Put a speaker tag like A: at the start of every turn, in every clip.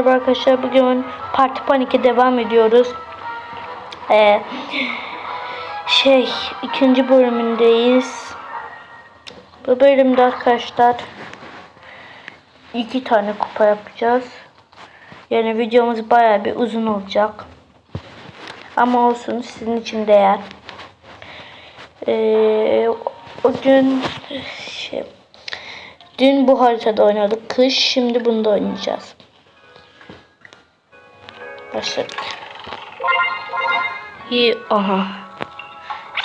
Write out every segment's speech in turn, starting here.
A: Merhaba arkadaşlar bugün Parti Panik'e devam ediyoruz. Ee, şey ikinci bölümündeyiz. Bu bölümde arkadaşlar iki tane kupa yapacağız. Yani videomuz bayağı bir uzun olacak. Ama olsun sizin için değer. Ee, o gün şey, dün bu haritada oynadık. Kış şimdi bunda oynayacağız. Başladık. İyi, aha.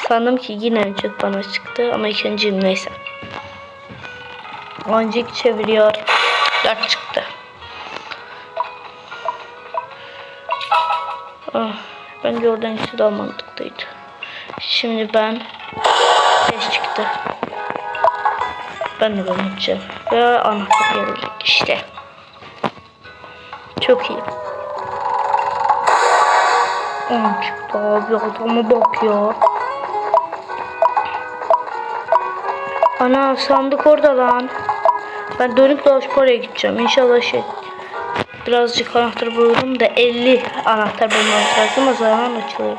A: Sandım ki yine önce bana çıktı ama ikinciyim neyse. Önceki çeviriyor. Dört çıktı. Ah, bence oradan hiç daha mantıklıydı. Şimdi ben 5 çıktı. Ben de bunu yapacağım. Ve anahtar gelecek işte. Çok iyi. 10 çıktı abi adama bak ya. Ana sandık orada lan. Ben dönüp dolaşıp oraya gideceğim. İnşallah şey birazcık anahtar bulurum da 50 anahtar bulmamız lazım o zaman açılır.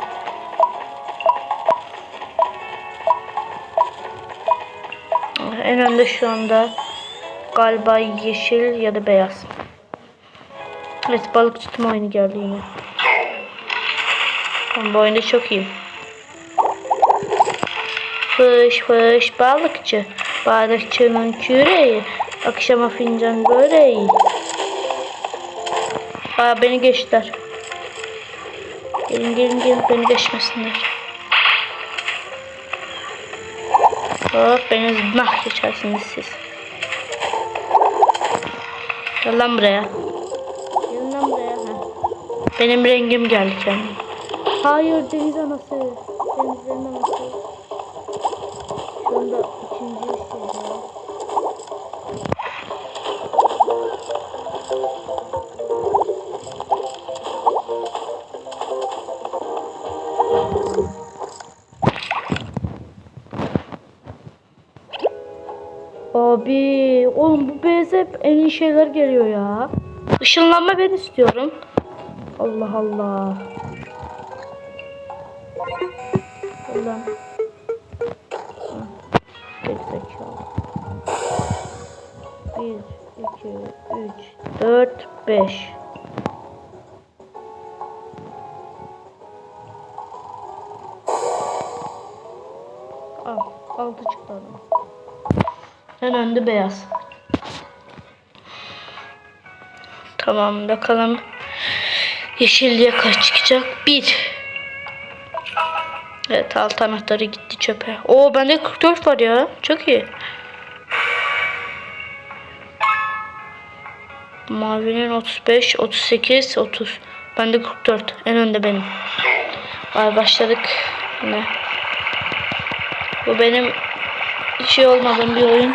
A: En önde şu anda galiba yeşil ya da beyaz. Evet balık tutma oyunu geldi yine. Ben bu oyunda çok iyiyim. Fış fış balıkçı. Balıkçının küreği. Akşama fincan böreği. Aa beni geçtiler. Gelin gelin gelin beni geçmesinler. Hop beni nah geçersiniz siz. Gel lan buraya. Gelin lan buraya. Benim rengim geldi kendime. Hayır deniz anası. Denizlerin anası. Şu anda ikinci şey ya. Abi oğlum bu beyaz hep en iyi şeyler geliyor ya. Işınlanma ben istiyorum. Allah Allah. Ulan. Gerizekalı. 1, 2, 3, 4, 5. Al, altı çıktı. En önde beyaz. Tamam bakalım. Yeşilliğe kaç çıkacak? Bir. Evet alt anahtarı gitti çöpe. Oo bende 44 var ya. Çok iyi. Mavinin 35, 38, 30. Bende 44. En önde benim. Var başladık. Yine. Bu benim hiç iyi olmadığım bir oyun.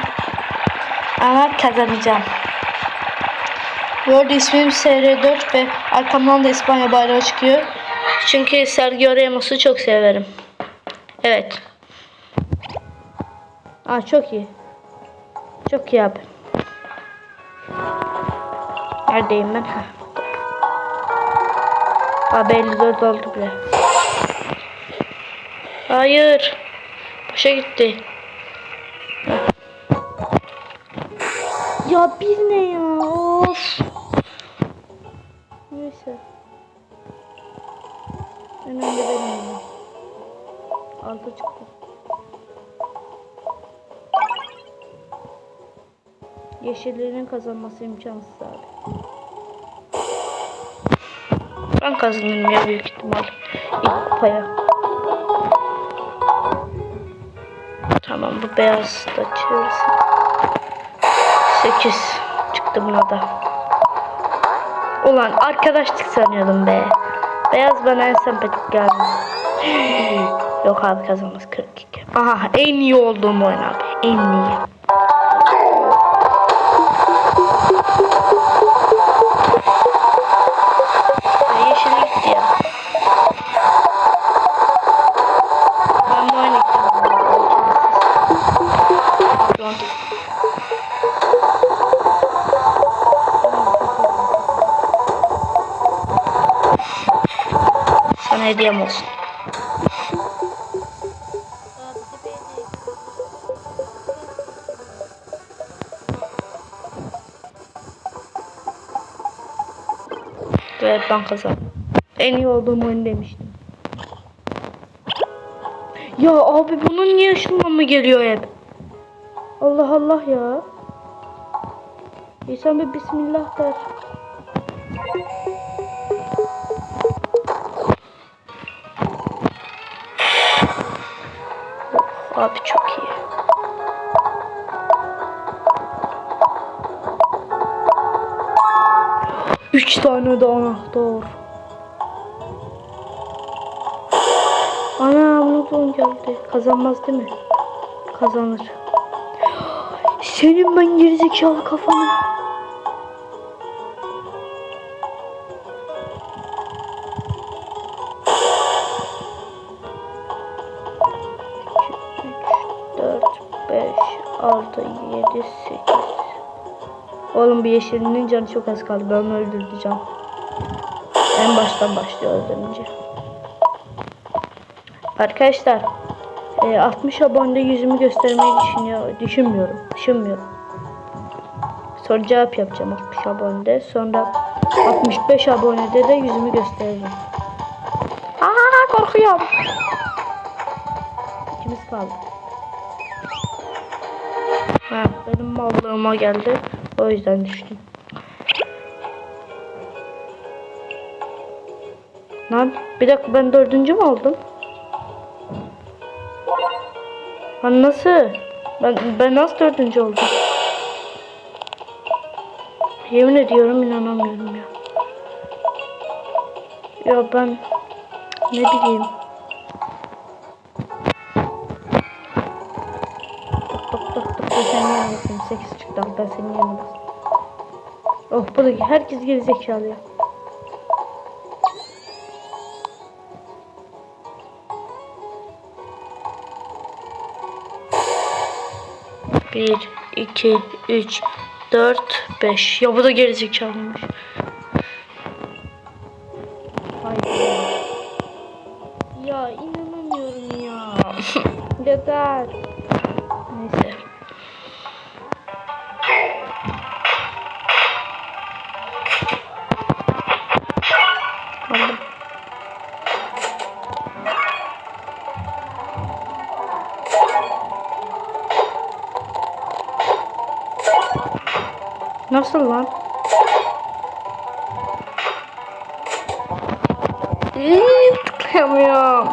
A: Ama kazanacağım. Bu arada ismim SR4 ve arkamdan da İspanya bayrağı çıkıyor. Çünkü Sergio Ramos'u çok severim. Evet. Aa çok iyi. Çok iyi abi. Neredeyim ben? Ha. Abi 54 oldu bile. Hayır. Boşa gitti. Ya bir ne ya? Of. Neyse. En önde benim. Altı çıktı. Yeşillerin kazanması imkansız abi. Ben kazanırım ya büyük ihtimal. İlk kupaya. Tamam bu beyaz da çevirsin. 8 çıktı buna da. Ulan arkadaşlık sanıyordum be. Beyaz bana en sempatik geldi. Yok abi kazanmış 42. Aha en iyi olduğum oyun abi. En iyi. Ay yeşil gitti ya. Ben bu oyunu Pardon. Sana hediyem olsun. Evet ben kazandım. En iyi olduğum oyun demiştim. Ya abi bunun niye ışınlanma geliyor hep? Allah Allah ya. İnsan bir bismillah der. Üç tane de anahtar. Ana bunu geldi. Kazanmaz değil mi? Kazanır. Senin ben gerizekalı kafanı. Oğlum bir yeşilinin canı çok az kaldı. Ben onu öldüreceğim. En baştan başlıyor öldürünce. Arkadaşlar e, 60 abonede yüzümü göstermeyi düşünüyor, düşünmüyorum. Düşünmüyorum. Soru cevap yapacağım 60 abonede. Sonra 65 abonede de yüzümü göstereceğim. Aa korkuyorum. İkimiz kaldı. Ha, benim mallığıma geldi. O yüzden düştüm. Lan bir dakika ben dördüncü mü oldum? Lan nasıl? Ben, ben nasıl dördüncü oldum? Yemin ediyorum inanamıyorum ya. Ya ben ne bileyim. Basayım. 8 çıktı ben senin basayım. Oh buradaki herkes geri zekalı ya. Bir, iki, üç, dört, beş. Ya bu da gerizekalıymış. Nasıl lan? İyi, tıklayamıyorum.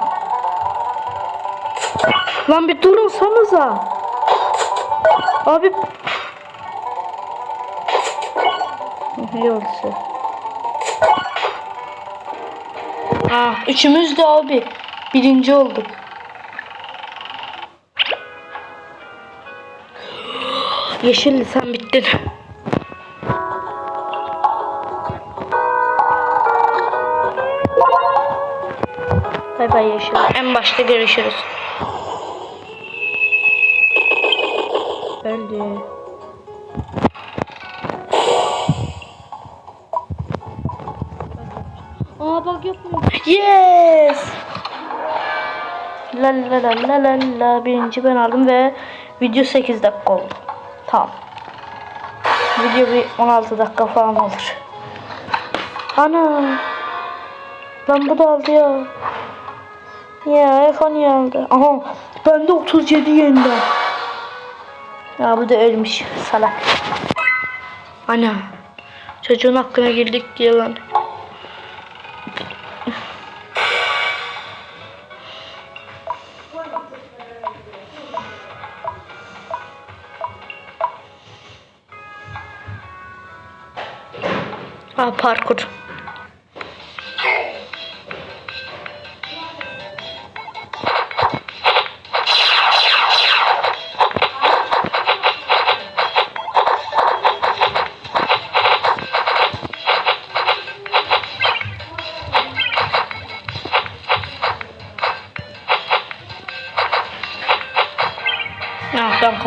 A: Lan bir durun sanıza. Abi. Oldu size? Ah, üçümüz de abi. Birinci olduk. Yeşilli sen bittin. Bay bay Yeşil. En başta görüşürüz. Öldü. Aa bak yapmıyor. Yes. La la la la la la birinci ben aldım ve video 8 dakika oldu. Tamam. Video bir 16 dakika falan olur. Ana. Lan bu da aldı ya. Ya iPhone aldı. Aha bende 37 yende. Ya bu da ölmüş salak. Ana. Çocuğun hakkına girdik diye lan. Aa parkur.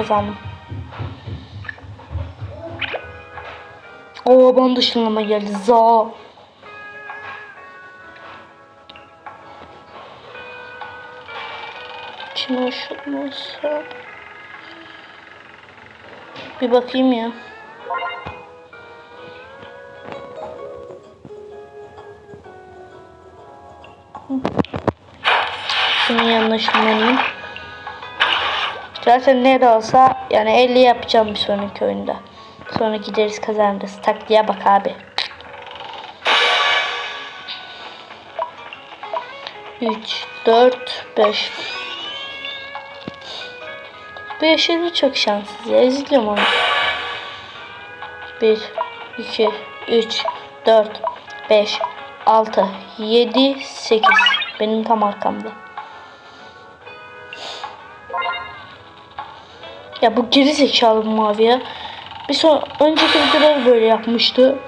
A: kazandım. Oo bana dışınlama geldi. Za. Kim olsa. Bir bakayım ya. Şunu yanlış anlayayım. Zaten ne de olsa yani 50 yapacağım bir sonraki oyunda. Sonra gideriz kazanırız. Taktiğe bak abi. 3, 4, 5. Bu yeşili çok şanssız ya. Üzülüyorum onu. 1, 2, 3, 4, 5, 6, 7, 8. Benim tam arkamda. Ya bu geri zekalı mavi ya. Bir son önceki videolar böyle yapmıştı.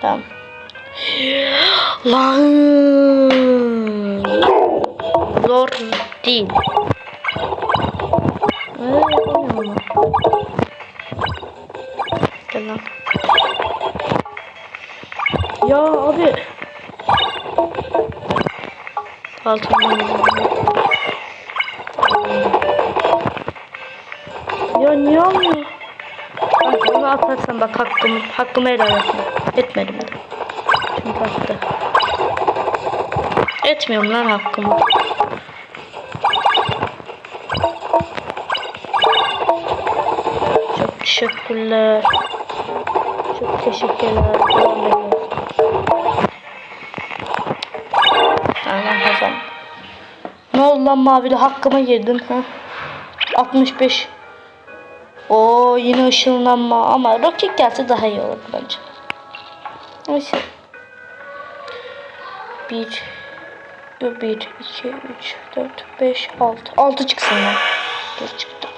A: Tamam. Lan. Zor değil. Lan. Ya abi. Altından Ya niye olmuyor? Bak bunu atarsan bak hakkım, hakkımı helal etme. Etmedim de. Çünkü attı. Etmiyorum lan hakkımı. Çok teşekkürler. Çok teşekkürler. Devam ediyoruz. Lan mavili hakkıma girdin ha? 65. Oo yine ışınlanma ama roket gelse daha iyi olur bence. Neyse. 1 1 2 3 4 5 6 6 çıksın lan. 4 çıktı.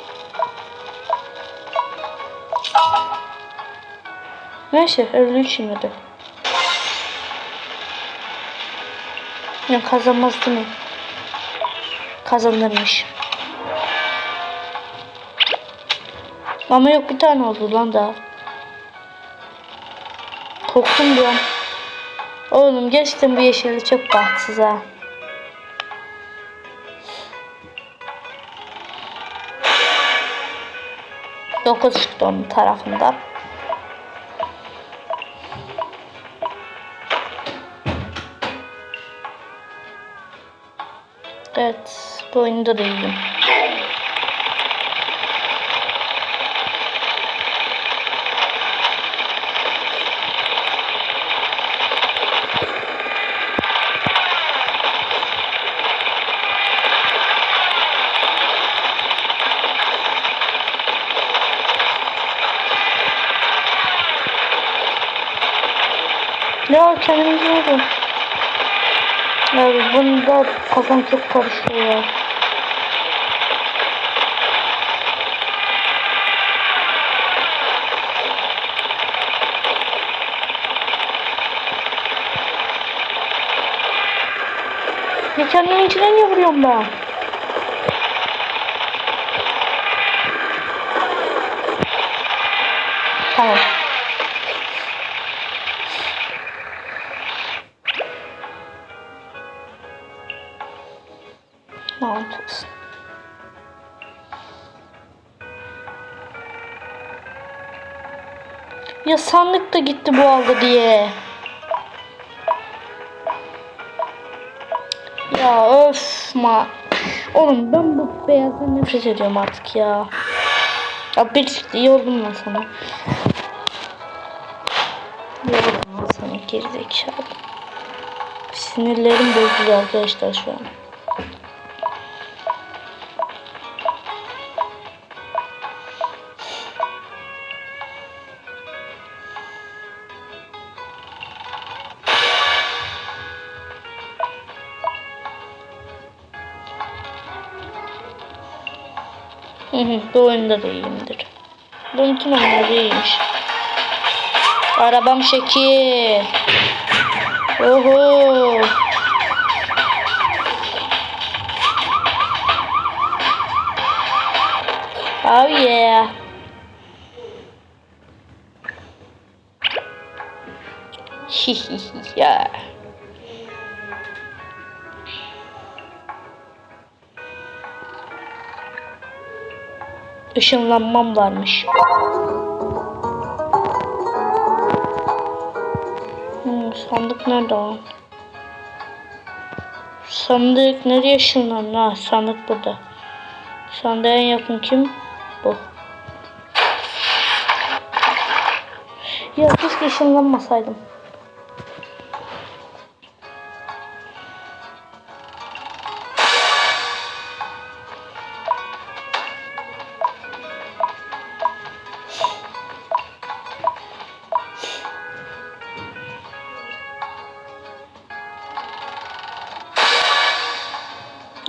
A: Neyse 53 yine de. Ya kazanmaz değil mi? Kazanırmış. Ama yok bir tane oldu lan daha. Korktum diyorum. Oğlum geçtim bu yeşili çok bahtsız ha. Dokuz çıktı onun tarafında. Evet, bu oyunda da iyiyim. Ya kendimizi vurdum. Ya bunda kafam çok karışıyor ya. Ya kendimin içine niye vuruyorum ben? Tamam. Lanet olsun. Ya sandık da gitti bu aldı diye. Ya öf ma. Oğlum ben bu beyazdan nefret ediyorum artık ya. Ya bir iyi oldum lan sana. İyi oldum lan sana gerizekalı. Sinirlerim bozuldu arkadaşlar şu an. Bu oyunda da iyiyimdir. Bu bütün oyunları iyiymiş. Arabam şekil. Oho. Oh yeah. ya. Işınlanmam varmış. Hmm, sandık nerede o? Sandık nereye ışınlandı? Ha, sandık burada. Sandığa en yakın kim? Bu. Ya keşke ışınlanmasaydım.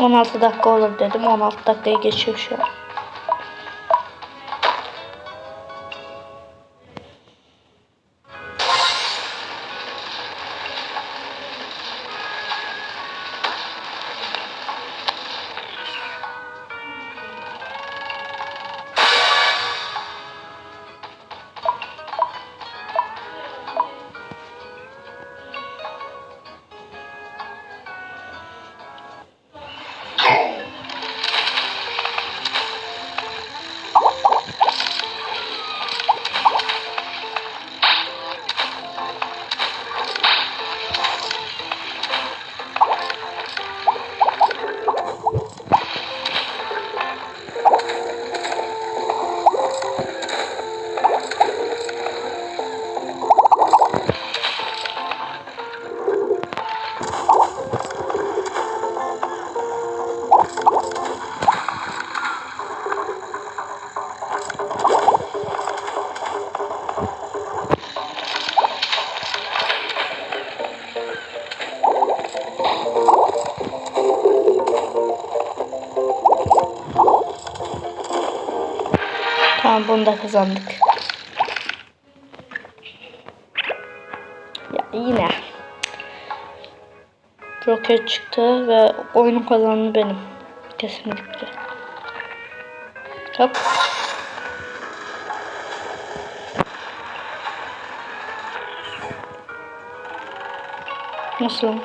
A: On altı dakika olur dedim. 16 dakikayı geçiyor şu an. Tamam bunu da kazandık. Ya yine. Roket çıktı ve oyunu kazandı benim. Kesinlikle. Hop. Nasıl?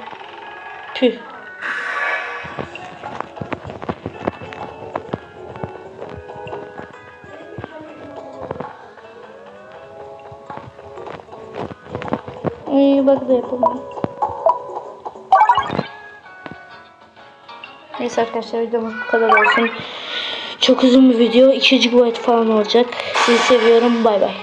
A: Püh. Bak da yapalım. Neyse arkadaşlar videomuz bu kadar olsun. Çok uzun bir video. 2 GB falan olacak. Sizi seviyorum. Bay bay.